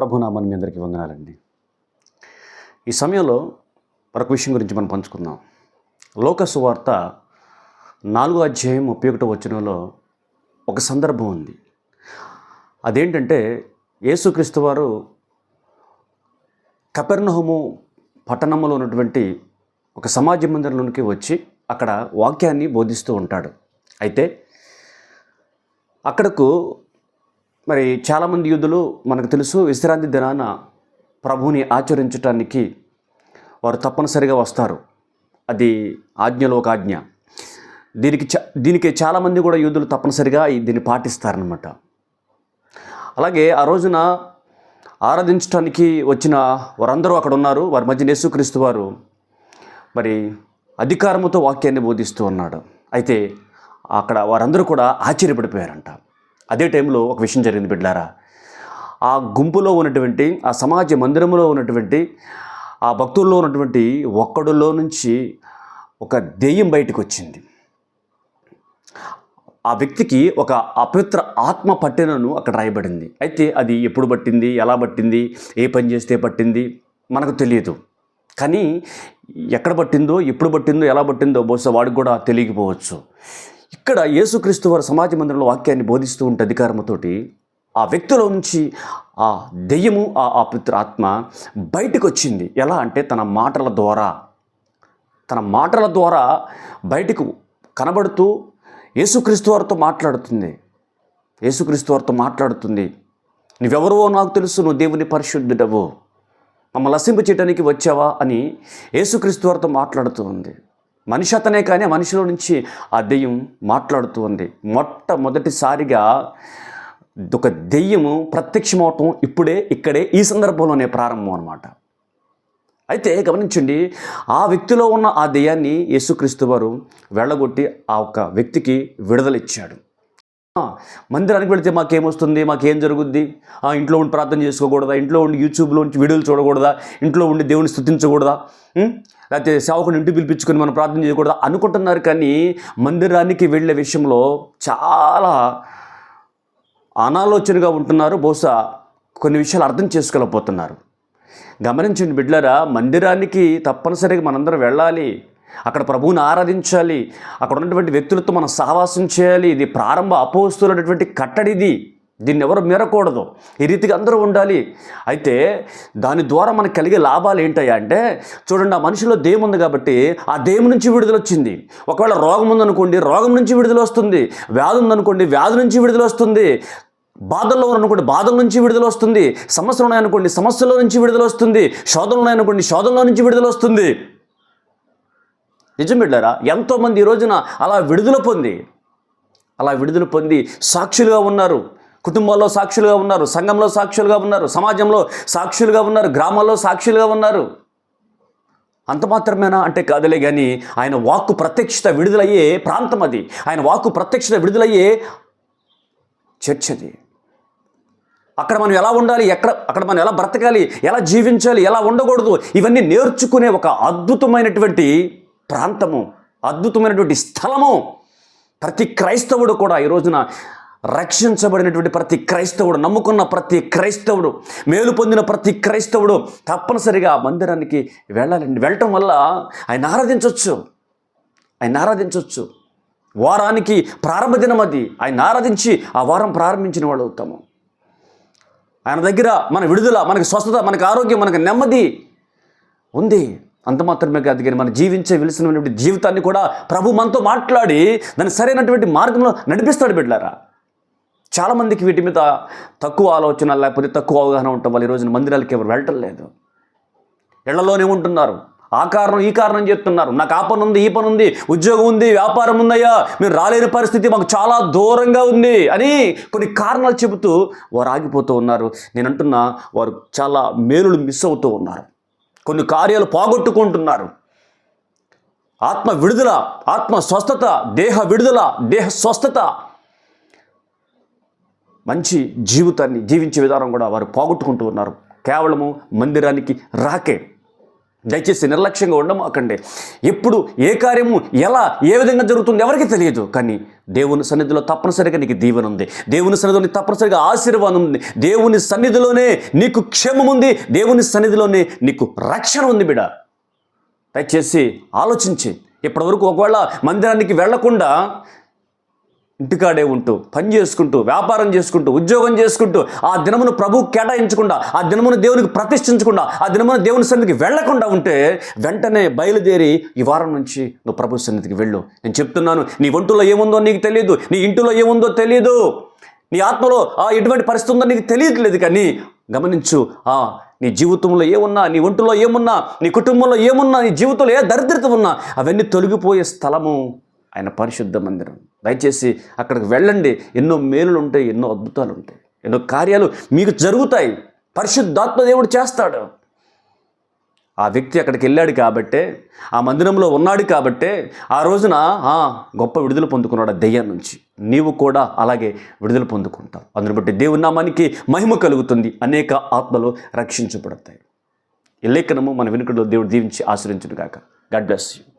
ప్రభునామని మీ అందరికీ వందనాలండి. ఈ సమయంలో మరొక విషయం గురించి మనం పంచుకుందాం. లోకసు వార్త నాలుగో అధ్యాయం ముప్పై ఒకటో వచనంలో ఒక సందర్భం ఉంది. అదేంటంటే యేసుక్రీస్తు వారు కపెర్నహము పట్టణంలో ఉన్నటువంటి ఒక సమాజ మందిరంలోనికి వచ్చి అక్కడ వాక్యాన్ని బోధిస్తూ ఉంటాడు. అయితే అక్కడకు మరి చాలామంది యూదులు మనకు తెలుసు విశ్రాంతి దినాన ప్రభుని ఆచరించటానికి వారు తప్పనిసరిగా వస్తారు. అది ఆజ్ఞలో ఒక ఆజ్ఞ దీనికి చ దీనికి చాలామంది కూడా యూదులు తప్పనిసరిగా ఈ- దీన్ని పాటిస్తారనమాట అలాగే ఆ రోజున ఆరాధించడానికి వచ్చిన వారందరూ అక్కడ ఉన్నారు. వారి మధ్య యేసుక్రీస్తు వారు మరి అధికారముతో వాక్యాన్ని బోధిస్తూ ఉన్నాడు. అయితే అక్కడ వారందరూ కూడా ఆశ్చర్యపడిపోయారంట. అదే టైంలో ఒక విషయం జరిగింది బిడ్డారా ఆ గుంపులో ఉన్నటువంటి ఆ సమాజ మందిరంలో ఉన్నటువంటి ఆ భక్తుల్లో ఉన్నటువంటి ఒక్కడులో నుంచి ఒక దెయ్యం బయటకు వచ్చింది ఆ వ్యక్తికి ఒక అపవిత్ర ఆత్మ పట్టినను అక్కడ రాయబడింది. అయితే అది ఎప్పుడు పట్టింది ఎలా పట్టింది ఏ పని చేస్తే పట్టింది మనకు తెలియదు. కానీ ఎక్కడ పట్టిందో ఎప్పుడు పట్టిందో ఎలా పట్టిందో బహుశా వాడికి కూడా తెలియకపోవచ్చు. ఇక్కడ యేసుక్రీస్తు వారి సమాజ మందిరంలో వాక్యాన్ని బోధిస్తూ ఉంటే అధికారముతోటి ఆ వ్యక్తిలో నుంచి ఆ దెయ్యము ఆ పుత్ర ఆత్మ బయటకు వచ్చింది ఎలా అంటే తన మాటల ద్వారా. తన మాటల ద్వారా బయటకు కనబడుతూ యేసుక్రీస్తు వారితో మాట్లాడుతుంది. యేసుక్రీస్తు వారితో మాట్లాడుతుంది. నువ్వెవరో నాకు తెలుసు నువ్వు దేవుని పరిశుద్ధుడవు. మమ్మల్ని లసింప చేయడానికి వచ్చావా? అని యేసుక్రీస్తు వారితో మాట్లాడుతూ ఉంది. మనిషి అతనే కానీ మనిషిలో నుంచి ఆ దెయ్యం మాట్లాడుతూ ఉంది. మొట్టమొదటిసారిగా ఒక దెయ్యము ప్రత్యక్షమవటం ఇప్పుడే ఇక్కడే ఈ సందర్భంలోనే ప్రారంభం అనమాట అయితే గమనించండి ఆ వ్యక్తిలో ఉన్న ఆ దెయ్యాన్ని యేసుక్రీస్తు వారు వెళ్ళగొట్టి ఆ ఒక వ్యక్తికి విడుదలిచ్చాడు. మందిరానికి వెళితే మాకేమొస్తుంది? మాకేం జరుగుద్ది? ఆ, ఇంట్లో ఉండి ప్రార్థన చేసుకోకూడదా? ఇంట్లో ఉండి యూట్యూబ్లో నుంచి వీడియోలు చూడకూడదా? ఇంట్లో ఉండి దేవుని స్థుతించకూడదా లేకపోతే సేవకుని ఇంటి పిలిపించుకొని మనం ప్రార్థన చేయకూడదు అనుకుంటున్నారు కానీ మందిరానికి వెళ్ళే విషయంలో చాలా అనాలోచనగా ఉంటున్నారు. బహుశా కొన్ని విషయాలు అర్థం చేసుకోలేకపోతున్నారు. గమనించండి బిడ్లరా మందిరానికి తప్పనిసరిగా మనందరం వెళ్ళాలి. అక్కడ ప్రభువుని ఆరాధించాలి. అక్కడ ఉన్నటువంటి వ్యక్తులతో మనం సహవాసం చేయాలి. ఇది ప్రారంభ అపోస్తులైనటువంటి కట్టడిది దీన్ని ఎవరు మీరకూడదు. ఈ రీతిగా అందరూ ఉండాలి. అయితే దాని ద్వారా మనకు కలిగే లాభాలు ఏంటయ్యా అంటే చూడండి ఆ మనిషిలో దేయం ఉంది కాబట్టి ఆ దేము నుంచి విడుదల వచ్చింది ఒకవేళ రోగం ఉందనుకోండి రోగం నుంచి విడుదల వస్తుంది వ్యాధి ఉందనుకోండి వ్యాధి నుంచి విడుదల వస్తుంది బాధల్లో ఉన్నారనుకోండి బాధల నుంచి విడుదల వస్తుంది సమస్యలు ఉన్నాయనుకోండి సమస్యల నుంచి విడుదల వస్తుంది శోధనలు ఉన్నాయనుకోండి శోధనలో నుంచి విడుదల వస్తుంది నిజం బిడ్డారా? ఎంతోమంది ఈ రోజున అలా విడుదల పొంది అలా విడుదల పొంది సాక్షులుగా ఉన్నారు. కుటుంబాల్లో సాక్షులుగా ఉన్నారు సంఘంలో సాక్షులుగా ఉన్నారు సమాజంలో సాక్షులుగా ఉన్నారు గ్రామాల్లో సాక్షులుగా ఉన్నారు. అంత మాత్రమేనా? అంటే కాదులే కానీ ఆయన వాక్కు ప్రత్యక్షత విడుదలయ్యే ప్రాంతం అది. ఆయన వాక్కు ప్రత్యక్షత విడుదలయ్యే చర్చ్ అది. అక్కడ మనం ఎలా ఉండాలి? ఎక్కడ అక్కడ మనం ఎలా బ్రతకాలి? ఎలా జీవించాలి? ఎలా ఉండకూడదు? ఇవన్నీ నేర్చుకునే ఒక అద్భుతమైనటువంటి ప్రాంతము అద్భుతమైనటువంటి స్థలము. ప్రతి క్రైస్తవుడు కూడా ఈ రోజున రక్షించబడినటువంటి ప్రతి క్రైస్తవుడు నమ్ముకున్న ప్రతి క్రైస్తవుడు మేలు పొందిన ప్రతి క్రైస్తవుడు తప్పనిసరిగా ఆ మందిరానికి వెళ్ళాలండి. వెళ్ళటం వల్ల ఆయన ఆరాధించవచ్చు ఆయన ఆరాధించవచ్చు వారానికి ప్రారంభ దినం అది. ఆయన ఆరాధించి ఆ వారం ప్రారంభించిన వాళ్ళు అవుతాము. ఆయన దగ్గర మన విడుదల మనకి స్వస్థత మనకి ఆరోగ్యం మనకి నెమ్మది ఉంది. అంత మాత్రమే కాదు కానీ మనం జీవించే వెలిసినటువంటి జీవితాన్ని కూడా ప్రభు మనతో మాట్లాడి దాన్ని సరైనటువంటి మార్గంలో నడిపిస్తాడు బిడ్డారా చాలామందికి వీటి మీద తక్కువ ఆలోచన లేకపోతే తక్కువ అవగాహన ఉండటం వల్ల ఈ రోజున మందిరాలకి ఎవరు వెళ్ళటం లేదు. ఇళ్ళలోనే ఉంటున్నారు. ఆ కారణం ఈ కారణం చెప్తున్నారు. నాకు ఆ పని ఉంది ఈ పని ఉంది ఉద్యోగం ఉంది వ్యాపారం ఉందయ్యా మీరు రాలేని పరిస్థితి మాకు చాలా దూరంగా ఉంది అని కొన్ని కారణాలు చెబుతూ వారు ఆగిపోతూ ఉన్నారు. నేను అంటున్నా వారు చాలా మేలులు మిస్ అవుతూ ఉన్నారు. కొన్ని కార్యాలు పోగొట్టుకుంటున్నారు. ఆత్మ విడుదల ఆత్మ స్వస్థత దేహ విడుదల దేహ స్వస్థత మంచి జీవితాన్ని జీవించే విధానం కూడా వారు పోగొట్టుకుంటూ ఉన్నారు. కేవలము మందిరానికి రాకే. దయచేసి నిర్లక్ష్యంగా ఉండమాకండి ఎప్పుడు ఏ కార్యము ఎలా ఏ విధంగా జరుగుతుందో ఎవరికి తెలియదు. కానీ దేవుని సన్నిధిలో తప్పనిసరిగా నీకు దీవెన ఉంది. దేవుని సన్నిధిలో నీకు తప్పనిసరిగా ఆశీర్వాదం ఉంది. దేవుని సన్నిధిలోనే నీకు క్షేమం ఉంది. దేవుని సన్నిధిలోనే నీకు రక్షణ ఉంది బిడ. దయచేసి ఆలోచించి. ఇప్పటివరకు ఒకవేళ మందిరానికి వెళ్ళకుండా ఇంటికాడే ఉంటూ పని చేసుకుంటూ వ్యాపారం చేసుకుంటూ ఉద్యోగం చేసుకుంటూ ఆ దినమును ప్రభు కేటాయించకుండా ఆ దినమును దేవునికి ప్రతిష్ఠించకుండా ఆ దినమును దేవుని సన్నిధికి వెళ్ళకుండా ఉంటే వెంటనే బయలుదేరి ఈ వారం నుంచి నువ్వు ప్రభు సన్నిధికి వెళ్ళు. నేను చెప్తున్నాను నీ ఒంటిలో ఏముందో నీకు తెలియదు నీ ఇంటిలో ఏముందో తెలియదు నీ ఆత్మలో ఆ ఎటువంటి పరిస్థితి ఉందో నీకు తెలియట్లేదు కానీ గమనించు ఆ నీ జీవితంలో ఏమున్నా నీ ఒంటిలో ఏమున్నా నీ కుటుంబంలో ఏమున్నా నీ జీవితంలో ఏ దరిద్రత ఉన్నా అవన్నీ తొలగిపోయే స్థలము ఆయన పరిశుద్ధ మందిరం. దయచేసి అక్కడికి వెళ్ళండి. ఎన్నో మేలులు ఉంటాయి ఎన్నో అద్భుతాలు ఉంటాయి ఎన్నో కార్యాలు మీకు జరుగుతాయి. పరిశుద్ధాత్మ దేవుడు చేస్తాడు. ఆ వ్యక్తి అక్కడికి వెళ్ళాడు కాబట్టే ఆ మందిరంలో ఉన్నాడు కాబట్టే ఆ రోజున ఆ, గొప్ప విడుదల పొందుకున్నాడు ఆ దెయ్యం నుంచి. నీవు కూడా అలాగే విడుదల పొందుకుంటావు. అందుని బట్టి దేవుని నామానికి మహిమ కలుగుతుంది. అనేక ఆత్మలు రక్షించబడతాయి. ఈ లేఖనము మన వెనుకలో దేవుడు దీవించి ఆశ్రయించును గాక గాడ్ బ్లెస్ యూ.